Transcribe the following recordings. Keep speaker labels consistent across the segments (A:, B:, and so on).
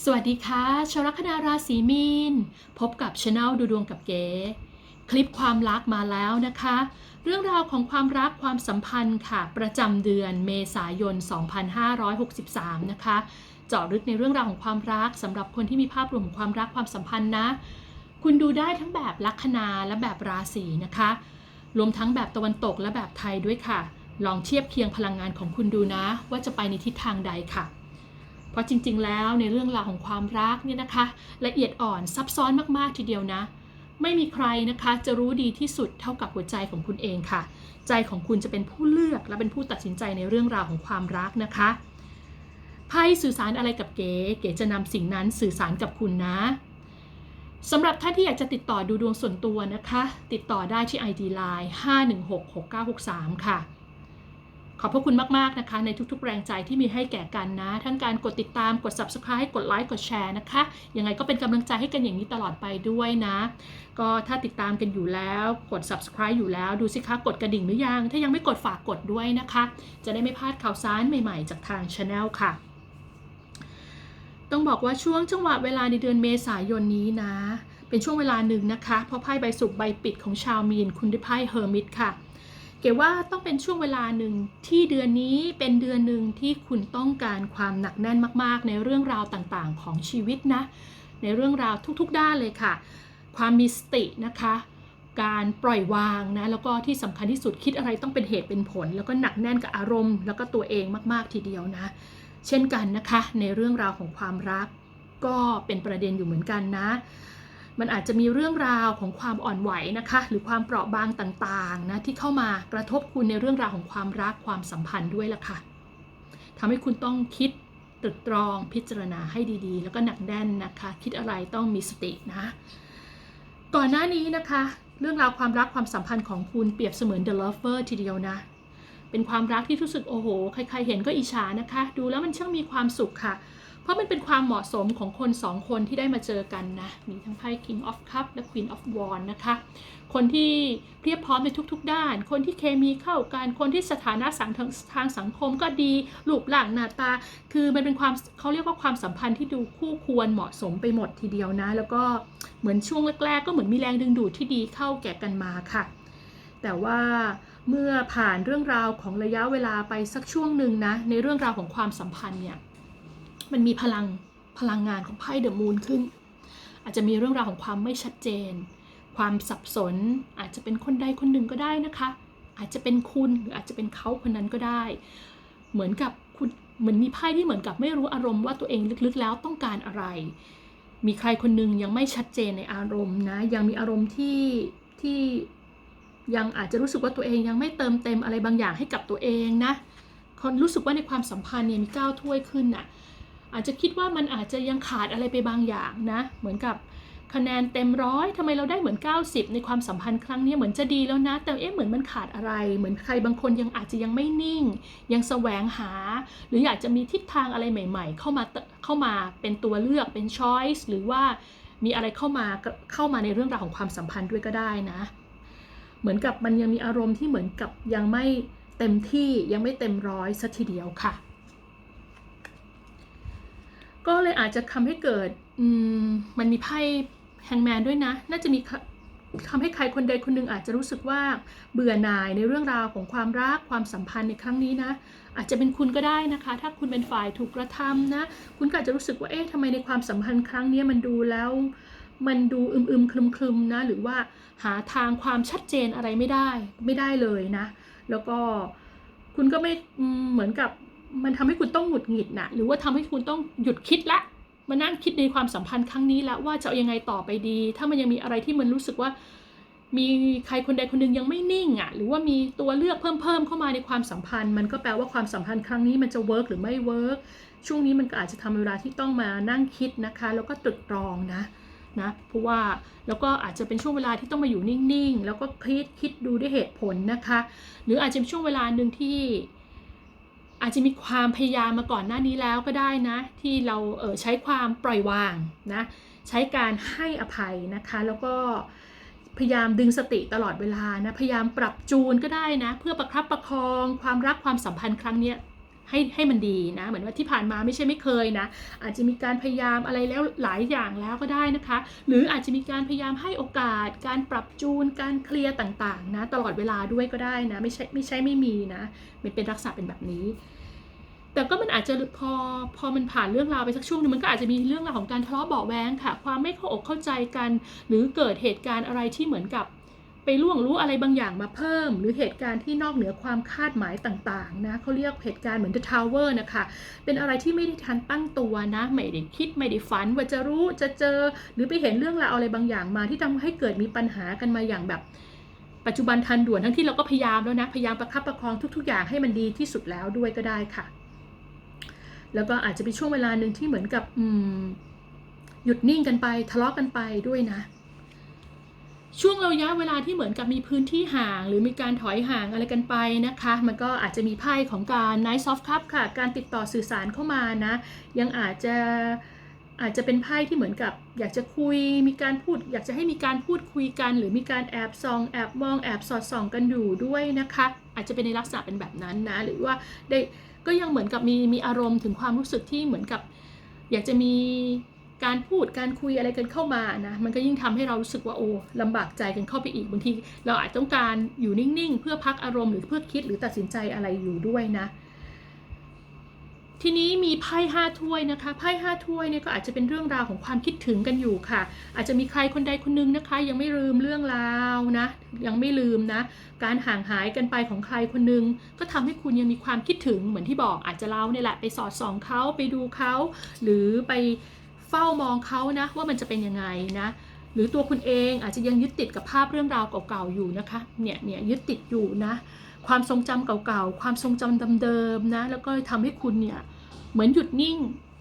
A: สวัสดีค่ะชาวลัคนาราศีมีน พบกับช anel ดูดวงกับเก๋ คลิปความรักมาแล้วนะคะ เรื่องราวของความรักความสัมพันธ์ค่ะ ประจำเดือนเมษายน 2563 นะคะ เจาะลึกในเรื่องราวของความรักสำหรับคนที่มีภาพรวมของความรักความสัมพันธ์นะ คุณดูได้ทั้งแบบลัคนาและแบบราศีนะคะ รวมทั้งแบบตะวันตกและแบบไทยด้วยค่ะ ลองเทียบเคียงพลังงานของคุณดูนะ ว่าจะไปในทิศทางใดค่ะ เพราะจริงๆ แล้วในเรื่องราวของความรักเนี่ยนะคะ ละเอียดอ่อนซับซ้อนมากๆทีเดียวนะ ไม่มีใครนะคะจะรู้ดีที่สุดเท่ากับหัวใจของคุณเองค่ะ ใจของคุณจะเป็นผู้เลือกและเป็นผู้ตัดสินใจในเรื่องราวของความรักนะคะไพ่สื่อสารอะไรกับเก๋เก๋จะนำสิ่งนั้นสื่อสารกับคุณนะสำหรับท่านที่อยากจะติดต่อดูดวงส่วนตัวนะคะ ติดต่อได้ที่ ID Line 5166963 ค่ะ ขอบพระคุณมาก ๆ นะคะ ในทุก ๆ แรงใจที่มีให้แก่กันนะ ทั้งการกดติดตามกด subscribe กดไลค์กดแชร์นะคะ ยังไงก็เป็นกำลังใจให้กันอย่างนี้ตลอดไปด้วยนะ ก็ถ้าติดตามกันอยู่แล้วกด subscribe อยู่แล้วดูสิคะกดกระดิ่งหรือยัง ถ้ายังไม่กดฝากกดด้วยนะคะ จะได้ไม่พลาดข่าวสารใหม่ ๆ จากทาง Channel ค่ะ ต้องบอกว่าช่วงจังหวะเวลาในเดือนเมษายนนี้นะ เป็นช่วงเวลาหนึ่งนะคะ เพราะไพ่ใบสุกใบปิดของชาวมีนคุณด้ไพ่เฮอร์มิตค่ะ เก๋ว่าต้องเป็นช่วงเวลาหนึ่งที่เดือนนี้เป็นเดือนหนึ่งที่คุณต้องการความหนักแน่นมาก ๆ ในเรื่องราวต่างๆ ของชีวิตนะ ในเรื่องราวทุกๆ ด้านเลยค่ะ ความมีสตินะคะ การปล่อยวางนะ แล้วก็ที่สำคัญที่สุดคิดอะไรต้องเป็นเหตุเป็นผล แล้วก็หนักแน่นกับอารมณ์ แล้วก็ตัวเองมากๆทีเดียวนะ เช่นกันนะคะ ในเรื่องราวของความรัก ก็เป็นประเด็นอยู่เหมือนกันนะ มันอาจจะมีเรื่องราวของความอ่อนไหวนะคะ หรือความเปราะบางต่างๆนะที่เข้ามากระทบคุณในเรื่องราวของความรักความสัมพันธ์ด้วยล่ะค่ะทำให้คุณต้องคิดตรึกตรองพิจารณาให้ดีๆ แล้วก็หนักแน่นนะคะ คิดอะไรต้องมีสตินะ ก่อนหน้านี้นะคะ เรื่องราวความรักความสัมพันธ์ของคุณเปรียบเสมือน the lover ทีเดียวนะเป็นความรักที่รู้สึกโอ้โห ใครๆ เห็นก็อิจฉานะคะ ดูแล้วมันช่างมีความสุขค่ะ เพราะมันเป็นความเหมาะสมของคนสองคนที่ได้มาเจอกันนะ มีทั้งไพ่ King of Cup และ Queen of Wands นะคะ คนที่เพียบพร้อมในทุกๆ ด้าน คนที่เคมีเข้ากัน คนที่สถานะสังทางทางสังคมก็ดีรูปร่างหน้าตา คือมันเป็นความเขาเรียกว่าความสัมพันธ์ที่ดูคู่ควรเหมาะสมไปหมดทีเดียวนะ แล้วก็เหมือนช่วงแรกๆ ก็เหมือนมีแรงดึงดูดที่ดีเข้าแก่กันมาค่ะ แต่ว่าเมื่อผ่านเรื่องราวของระยะเวลาไปสักช่วงหนึ่งนะ ในเรื่องราวของความสัมพันธ์เนี่ย มันมีพลังพลังงานของไพ่เดอะมูนขึ้น อาจจะมีเรื่องราวของความไม่ชัดเจน ความสับสน อาจจะเป็นคนใดคนหนึ่งก็ได้นะคะ อาจจะเป็นคุณหรืออาจจะเป็นเขาคนนั้นก็ได้ เหมือนกับคุณเหมือนมีไพ่ที่เหมือนกับไม่รู้อารมณ์ว่าตัวเองลึกๆแล้วต้องการอะไร มีใครคนหนึงยังไม่ชัดเจนในอารมณ์นะ ยังมีอารมณ์ที่ที่ยังอาจจะรู้สึกว่าตัวเองยังไม่เติมเต็มอะไรบางอย่างให้กับตัวเองนะคนรู้สึกว่าในความสัมพันธ์เนี่ยมีก้าวถ้วยขึ้นน่ะ อาจจะคิดว่ามันอาจจะยังขาดอะไรไปบางอย่างนะ เหมือนกับคะแนนเต็มร้อยทำไมเราได้เหมือน 90 ในความสัมพันธ์ครั้งนี้เหมือนจะดีแล้วนะ แต่เอ๊ะเหมือนมันขาดอะไร เหมือนใครบางคนยังอาจจะยังไม่นิ่ง ยังแสวงหา หรืออยากจะมีทิศทางอะไรใหม่ ๆ เข้ามาเข้ามาเป็นตัวเลือกเป็นช้อยส์หรือว่ามีอะไรเข้ามาเข้ามาในเรื่องราวของความสัมพันธ์ด้วยก็ได้นะ เหมือนกับมันยังมีอารมณ์ที่เหมือนกับยังไม่เต็มที่ยังไม่เต็มร้อยสัทีเดียวค่ะ ก็เลยอาจจะทำให้เกิดอืมมันมีไพ่แฮงแมนด้วยนะ น่าจะมีค่ะทำให้ใครคนใดคนหนึ่งอาจจะรู้สึกว่าเบื่อหน่ายในเรื่องราวของความรักความสัมพันธ์ในครั้งนี้นะ อาจจะเป็นคุณก็ได้นะคะ ถ้าคุณเป็นฝ่ายถูกกระทำนะ คุณก็อาจจะรู้สึกว่าเอ๊ะทำไมในความสัมพันธ์ครั้งนี้มันดูแล้ว มันดูอึมอึมๆคลึมคลึมๆนะ หรือว่าหาทางความชัดเจนอะไรไม่ได้ไม่ได้เลยนะ แล้วก็คุณก็ไม่เหมือนกับ มันทำให้คุณต้องหงุดหงิดนะหรือว่าทำให้คุณต้องหยุดคิดละมานั่งคิดในความสัมพันธ์ครั้งนี้แล้วว่าจะเอายังไงต่อไปดี ถ้ามันยังมีอะไรที่มันรู้สึกว่า มีใครคนใดคนหนึ่งยังไม่นิ่งอะ หรือว่ามีตัวเลือกเพิ่มเพิ่มเข้ามาในความสัมพันธ์ มันก็แปลว่าความสัมพันธ์ครั้งนี้มันจะเวิร์กหรือไม่เวิร์กช่วงนี้มันก็อาจจะทำเวลาที่ต้องมานั่งคิดนะคะ แล้วก็ตรึกตรองนะนะเพราะว่าแล้วก็อาจจะเป็นช่วงเวลาที่ต้องมาอยู่นิ่งๆ แล้วก็คิดคิดดูด้วยเหตุผลนะคะ หรืออาจจะเป็นช่วงเวลาหนึ่งที่ อาจจะมีความพยายามมาก่อนหน้านี้แล้วก็ได้นะ ที่เราเออใช้ความปล่อยวางนะใช้การให้อภัยนะคะ แล้วก็พยายามดึงสติตลอดเวลานะ พยายามปรับจูนก็ได้นะ เพื่อประครับประคองความรักความสัมพันธ์ครั้งเนี้ยให้ให้มันดีนะ เหมือนว่าที่ผ่านมาไม่ใช่ไม่เคยนะ อาจจะมีการพยายามอะไรแล้วหลายอย่างแล้วก็ได้นะคะ หรืออาจจะมีการพยายามให้โอกาส การปรับจูน การเคลียร์ต่างๆ นะ ตลอดเวลาด้วยก็ได้นะ ไม่ใช่ไม่ใช่ไม่มีนะ มันเป็นลักษณะเป็นแบบนี้ แต่ก็มันอาจจะพอพอมันผ่านเรื่องราวไปสักช่วงหนึงมันก็อาจจะมีเรื่องราวของการทะเลาะเบาแวงค่ะ ความไม่เข้าอกเข้าใจกัน หรือเกิดเหตุการณ์อะไรที่เหมือนกับ ไปล่วงรู้อะไรบางอย่างมาเพิ่ม หรือเหตุการณ์ที่นอกเหนือความคาดหมายต่างๆนะเขาเรียกเหตุการณ์เหมือน The Tower นะคะ เป็นอะไรที่ไม่ได้ทันตั้งตัวนะไม่ได้คิดไม่ได้ฝัน ว่าจะรู้จะเจอ หรือไปเห็นเรื่องราวอะไรบางอย่างมาที่ทำให้เกิดมีปัญหากันมาอย่างแบบปัจจุบันทันด่วนทั้งที่เราก็พยายามแล้วนะพยายามประคับประคองทุก ๆ อย่างให้มันดีที่สุดแล้วด้วยก็ได้ค่ะ แล้วก็อาจจะเป็นช่วงเวลาหนึ่งที่เหมือนกับอืมหยุดนิ่งกันไปทะเลาะกันไปด้วยนะ ช่วงระยะเวลาที่เหมือนกับมีพื้นที่ห่าง หรือมีการถอยห่างอะไรกันไปนะคะ มันก็อาจจะมีไพ่ของการ Night Soft Cup ค่ะ การติดต่อสื่อสารเข้ามานะ ยังอาจจะอาจจะเป็นไพ่ที่เหมือนกับอยากจะคุยมีการพูด อยากจะให้มีการพูดคุยกัน หรือมีการแอบส่องแอบมองแอบสอดส่องกันอยู่ด้วยนะคะ อาจจะเป็นในลักษณะเป็นแบบนั้นนะ หรือว่าได้ ก็ยังเหมือนกับมีมีอารมณ์ถึงความรู้สึกที่เหมือนกับ อยากจะมีการพูดการคุยอะไรกันเข้ามานะมันก็ยิ่งทำให้เรารู้สึกว่าโอ้ลำบากใจกันเข้าไปอีกบางทีเราอาจต้องการอยู่นิ่งๆ เพื่อพักอารมณ์หรือเพื่อคิดหรือตัดสินใจอะไรอยู่ด้วยนะ ทีนี้มีไพ่ห้าถ้วยนะคะ ไพ่ห้าถ้วยเนี่ยก็อาจจะเป็นเรื่องราวของความคิดถึงกันอยู่ค่ะ อาจจะมีใครคนใดคนหนึงนะคะ ยังไม่ลืมเรื่องราวนะ ยังไม่ลืมนะ การห่างหายกันไปของใครคนหนึง ก็ทำให้คุณยังมีความคิดถึงเหมือนที่บอกอาจจะเราเนี่ยแหละไปสอดส่องเขาไปดูเขาหรือไปเฝ้ามองเขานะว่ามันจะเป็นยังไงนะหรือตัวคุณเองอาจจะยังยึดติดกับภาพเรื่องราวเก่าๆอยู่นะคะเนี่ยเนี่ยยึดติดอยู่นะ ความทรงจำเก่าๆ ความทรงจำเดิมๆนะ แล้วก็ทำให้คุณเนี่ยเหมือนหยุดนิ่ง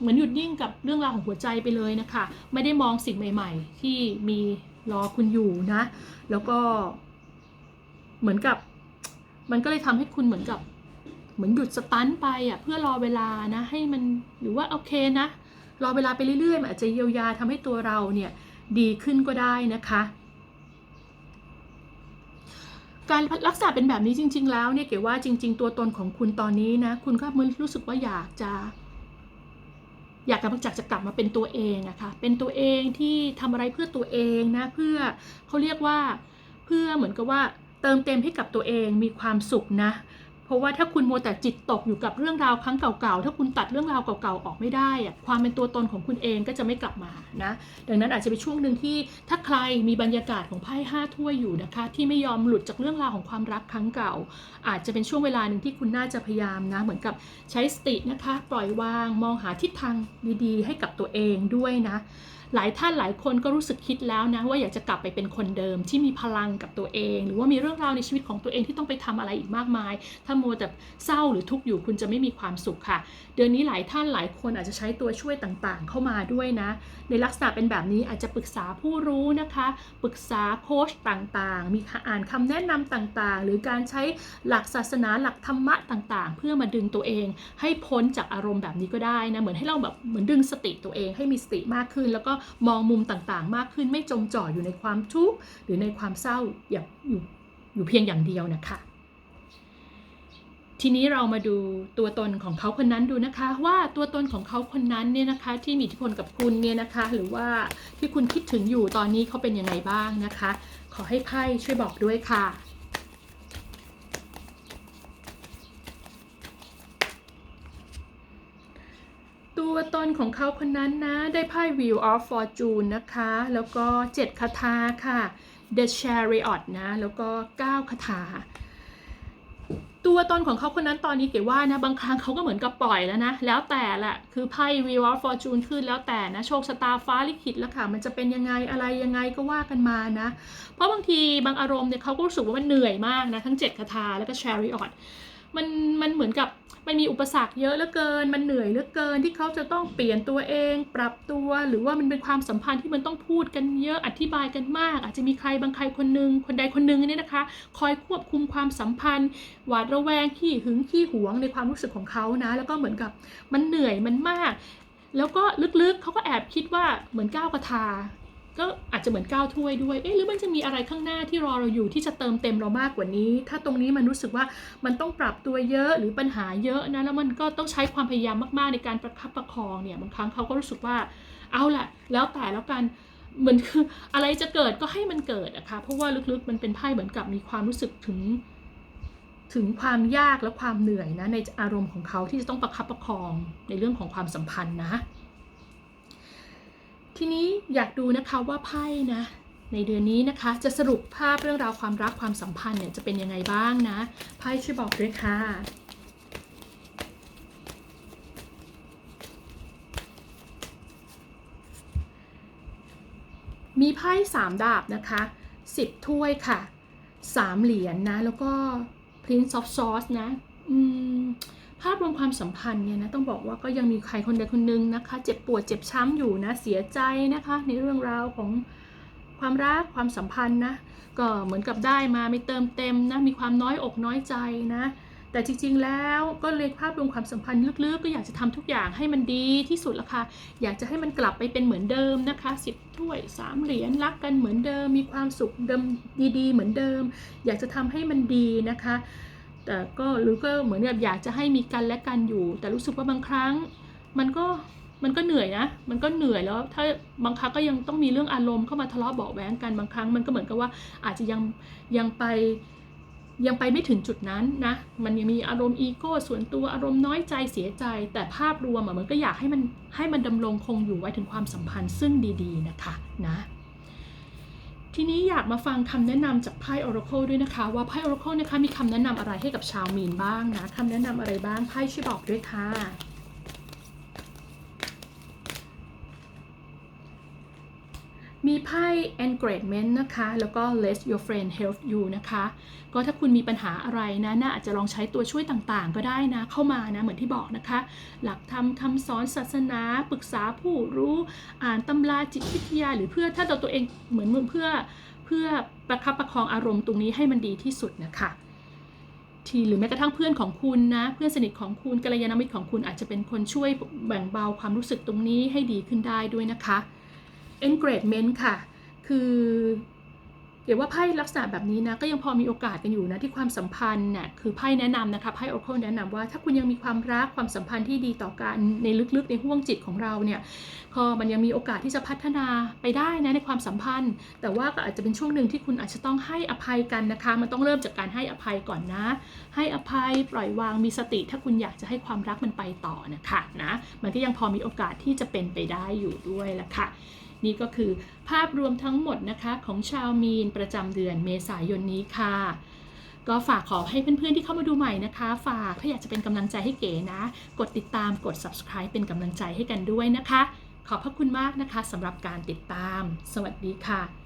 A: เหมือนหยุดนิ่งกับเรื่องราวของหัวใจไปเลยนะคะ ไม่ได้มองสิ่งใหม่ ๆ ที่มีรอคุณอยู่นะ แล้วก็เหมือนกับ มันก็เลยทำให้คุณเหมือนกับ เหมือนหยุดสตันไปอะเพื่อรอเวลานะ ให้มันหรือว่าโอเคนะ รอเวลาไปเรื่อยๆอาจจะเยียวยาทำให้ตัวเราเนี่ยดีขึ้นก็ได้นะคะ การรักษาเป็นแบบนี้จริง ๆ แล้วเนี่ยเก๋ว่าจริง ๆ ตัวตนของคุณตอนนี้นะ คุณก็มันรู้สึกว่าอยากจะ อยากกำลังจะกลับมาเป็นตัวเองอะค่ะเป็นตัวเองที่ทำอะไรเพื่อตัวเองนะ เพื่อเขาเรียกว่า เพื่อเหมือนกับว่า เติมเต็มให้กับตัวเองมีความสุขนะ เพราะว่าถ้าคุณโมวแต่จิตตกอยู่กับเรื่องราวครั้งเก่าๆ ถ้าคุณตัดเรื่องราวเก่าๆ ออกไม่ได้อะความเป็นตัวตนของคุณเองก็จะไม่กลับมานะ ดังนั้นอาจจะเป็นช่วงหนึ่งที่ถ้าใครมีบรรยากาศของไพ่ห้าถ้วยอยู่นะคะ ที่ไม่ยอมหลุดจากเรื่องราวของความรักครั้งเก่า อาจจะเป็นช่วงเวลาหนึ่งที่คุณน่าจะพยายามนะ เหมือนกับใช้สตินะคะ ปล่อยวาง มองหาทิศทางดีๆ ให้กับตัวเองด้วยนะ หลายท่านหลายคนก็รู้สึกคิดแล้วนะว่าอยากจะกลับไปเป็นคนเดิมที่มีพลังกับตัวเอง หรือว่ามีเรื่องราวในชีวิตของตัวเองที่ต้องไปทำอะไรอีกมากมาย ถ้าโมแต่เศร้าหรือทุกข์อยู่คุณจะไม่มีความสุขค่ะ เดือนนี้หลายท่านหลายคนอาจจะใช้ตัวช่วยต่างๆ เข้ามาด้วยนะ ในลักษณะเป็นแบบนี้อาจจะปรึกษาผู้รู้นะคะ ปรึกษาโค้ชต่างๆ มีอ่านคำแนะนำต่างๆ หรือการใช้หลักศาสนาหลักธรรมะต่างๆ เพื่อมาดึงตัวเอง ให้พ้นจากอารมณ์แบบนี้ก็ได้นะเหมือนให้เราแบบเหมือนดึงสติตัวเองให้มีสติมากขึ้น แล้วก็มองมุมต่างๆ มากขึ้นไม่จมจ่ออยู่ในความทุกข์หรือในความเศร้าอย่างอยู่อยู่เพียงอย่างเดียวนะคะทีนี้เรามาดูตัวตนของเขาคนนั้นดูนะคะ ว่าตัวตนของเขาคนนั้นเนี่ยนะคะ ที่มีอิทธิพลกับคุณเนี่ยนะคะ หรือว่าที่คุณคิดถึงอยู่ตอนนี้เขาเป็นยังไงบ้างนะคะ ขอให้ไพ่ช่วยบอกด้วยค่ะ ตัวตน ของเขาคนนั้นนะได้ไพ่ Wheel of Fortune นะคะ แล้วก็ 7 คาถาค่ะ The Chariot นะ แล้วก็ 9 คาถา ตัวตนของเขาคนนั้นตอนนี้เก๋ว่านะ บางครั้งเขาก็เหมือนกับปล่อยแล้วนะ แล้วแต่แหละคือไพ่ Wheel of Fortune ขึ้นแล้วแต่นะ โชคชะตาฟ้าลิขิตแล้วค่ะ มันจะเป็นยังไงอะไรยังไงก็ว่ากันมานะ เพราะบางทีบางอารมณ์เนี่ยเขาก็รู้สึกว่ามันเหนื่อยมากนะ ทั้ง 7 คาถาแล้วก็ Chariot มันมันเหมือนกับมันมีอุปสรรคเยอะเหลือเกิน มันเหนื่อยเหลือเกินที่เขาจะต้องเปลี่ยนตัวเอง ปรับตัว หรือว่ามันเป็นความสัมพันธ์ที่มันต้องพูดกันเยอะอธิบายกันมาก อาจจะมีใครบางใครคนหนึ่งคนใดคนหนึ่งเนี่ยนะคะ คอยควบคุมความสัมพันธ์ หวาดระแวงขี้หึงขี้หวงในความรู้สึกของเขานะ แล้วก็เหมือนกับมันเหนื่อยมันมาก แล้วก็ลึกๆเขาก็แอบคิดว่าเหมือนก้าวกระทา ก็อาจจะเหมือนก้าวถ้วยด้วย เอ๊ะหรือมันจะมีอะไรข้างหน้าที่รอเราอยู่ที่จะเติมเต็มเรามากกว่านี้ ถ้าตรงนี้มันรู้สึกว่ามันต้องปรับตัวเยอะหรือปัญหาเยอะนะ แล้วมันก็ต้องใช้ความพยายามมากๆในการประคับประคองเนี่ย บางครั้งเขาก็รู้สึกว่า เอาละแล้วแต่แล้วกัน เหมือนคืออะไรจะเกิดก็ให้มันเกิดอะคะ เพราะว่าลึกๆมันเป็นไพ่เหมือนกับมีความรู้สึกถึงถึงความยากและความเหนื่อยนะในอารมณ์ของเขาที่จะต้องประคับประคองในเรื่องของความสัมพันธ์นะ ทีนี้อยากดูนะคะว่าไพ่นะ ในเดือนนี้นะคะ จะสรุปภาพเรื่องราวความรักความสัมพันธ์เนี่ยจะเป็นยังไงบ้างนะไพ่ช่วยบอกด้วยค่ะมีไพ่สามดาบนะคะสิบถ้วยค่ะสามเหรียญนนะแล้วก็ Prince of Swords นะอืม ภาพรวมความสัมพันธ์เนี่ยนะต้องบอกว่าก็ยังมีใครคนใดคนหนึ่งนะคะ เจ็บปวดเจ็บช้ำอยู่นะเสียใจนะคะ ในเรื่องราวของความรักความสัมพันธ์นะก็เหมือนกับได้มาไม่เติมเต็มนะมีความน้อยอกน้อยใจนะ แต่จริงๆแล้วก็เลยภาพรวมความสัมพันธ์ลึกๆ ก็อยากจะทำทุกอย่างให้มันดีที่สุดละค่ะอยากจะให้มันกลับไปเป็นเหมือนเดิมนะคะสิบถ้วยสามเหรียญรักกันเหมือนเดิม มีความสุขเดิมดีๆ เหมือนเดิม อยากจะทำให้มันดีนะคะ แต่ก็หรือก็เหมือนกับอยากจะให้มีกันและกันอยู่ แต่รู้สึกว่าบางครั้ง มันก็มันก็เหนื่อยนะ มันก็เหนื่อยแล้ว ถ้าบางครั้งก็ยังต้องมีเรื่องอารมณ์เข้ามาทะเลาะเบาะแว้งกันบางครั้งมันก็เหมือนกับว่าอาจจะยังยังไปยังไปไม่ถึงจุดนั้นนะ มันยังมีอารมณ์อีโก้ส่วนตัวอารมณ์น้อยใจเสียใจ แต่ภาพรวมอะมันก็อยากให้มันให้มันดำรงคงอยู่ไว้ถึงความสัมพันธ์ซึ่งดี ๆ นะคะนะ ทีนี้อยากมาฟังคำแนะนำจากไพ่ Oracle ด้วยนะคะ ว่าไพ่ Oracle นะคะมีคำแนะนำอะไรให้กับชาวมีนบ้างนะคำแนะนำอะไรบ้างไพ่ช่วยบอกด้วยค่ะ มีไพ่ engagement นะคะ แล้วก็ let your friend help you นะคะ ก็ถ้าคุณมีปัญหาอะไรนะน่าอาจจะลองใช้ตัวช่วยต่างๆ ก็ได้นะ เข้ามานะ เหมือนที่บอกนะคะ หลักธรรมคำสอนศาสนาปรึกษาผู้รู้ อ่านตำราจิตวิทยา หรือเพื่อถ้าเราตัวเองเหมือนเพื่อเพื่อประคับประคองอารมณ์ตรงนี้ให้มันดีที่สุดนะคะทีหรือแม้กระทั่งเพื่อนของคุณนะ เพื่อนสนิทของคุณกัลยาณมิตรของคุณอาจจะเป็นคนช่วยแบ่งเบาความรู้สึกตรงนี้ให้ดีขึ้นได้ด้วยนะคะ engagement ค่ะ คือเดี๋ยวว่าไพ่ลักษณะแบบนี้นะก็ยังพอมีโอกาสกันอยู่นะที่ความสัมพันธ์เนี่ยคือไพ่แนะนำนะคะไพ่ Oracle แนะนำว่า ถ้าคุณยังมีความรักความสัมพันธ์ที่ดีต่อกันในลึกๆในห้วงจิตของเราเนี่ยก็มันยังมีโอกาสที่จะพัฒนาไปได้นะในความสัมพันธ์ แต่ว่าก็อาจจะเป็นช่วงหนึ่งที่คุณอาจจะต้องให้อภัยกันนะคะ มันต้องเริ่มจากการให้อภัยก่อนนะ ให้อภัยปล่อยวางมีสติ ถ้าคุณอยากจะให้ความรักมันไปต่อนะคะนะมันก็ยังพอมีโอกาสที่จะเป็นไปได้อยู่ด้วยละค่ะ นี่ก็คือภาพรวมทั้งหมดนะคะของชาวมีนประจำเดือนเมษายนนี้ค่ะ ก็ฝากขอให้เพื่อนๆที่เข้ามาดูใหม่นะคะ ฝากถ้าอยากจะเป็นกำลังใจให้เก๋นะ กดติดตามกด subscribe เป็นกำลังใจให้กันด้วยนะคะ ขอบพระคุณมากนะคะสำหรับการติดตาม สวัสดีค่ะ